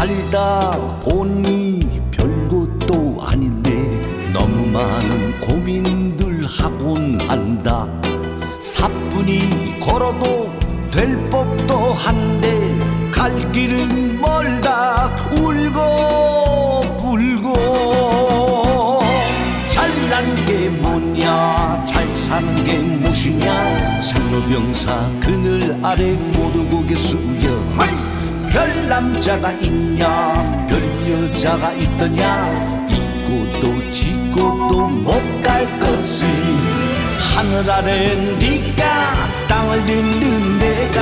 살다 보니 별것도 아닌데 너무 많은 고민들 하곤 한다. 사뿐히 걸어도 될 법도 한데 갈 길은 멀다. 울고 불고. 잘난 게 뭐냐? 잘 사는 게 무엇이냐? 상로병사 그늘 아래 모두 고개 숙여 별 남자가 있냐? 별 여자가 있더냐? 잊고도 짓고도 못 갈 것을. 하늘 아래 네가 땅을 딛는 내가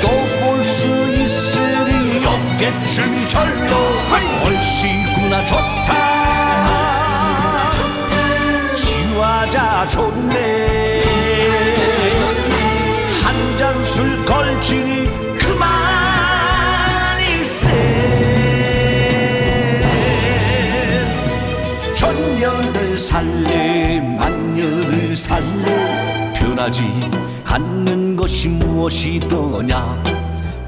또 볼 수 있으리. 없겠지 절로 얼씨구나 좋다. 지화자 좋네 천년을 살래 만년을 살래. 변하지 않는 것이 무엇이더냐.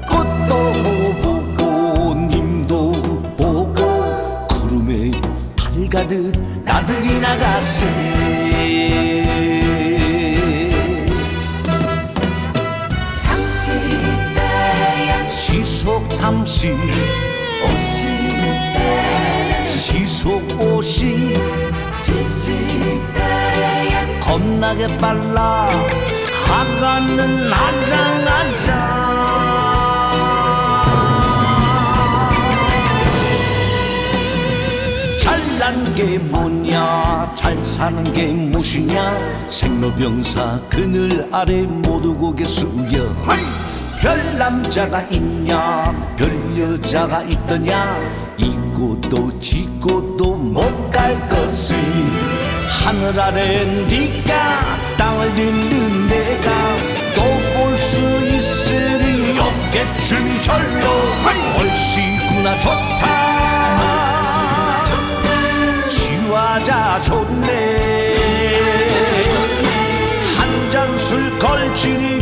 꽃도 보고 님도 보고 구름에 달 가듯 나들이 나가세. 시속 삼십 칠십대야 겁나게 빨라. 아가는 안장안장. 잘난 게 뭐냐? 잘 사는 게 무엇이냐? 생로병사 그늘 아래 모두 고개 숙여. 별 남자가 있냐? 별 여자가 있더냐 잊고도 짓고도 못 갈 것을 하늘 아래 네가 땅을 딛는 내가 또 볼 수 있으리. 없겠지 절로 얼씨구나 좋다. 지화자 좋네. 한 잔 술 걸치니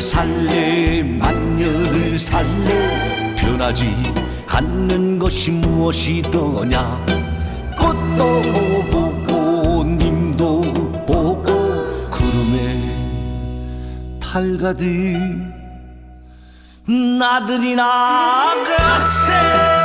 살래 만년을 살래. 변하지 않는 것이 무엇이더냐. 꽃도 보고 님도 보고 구름에 달 가듯 나들이 나가세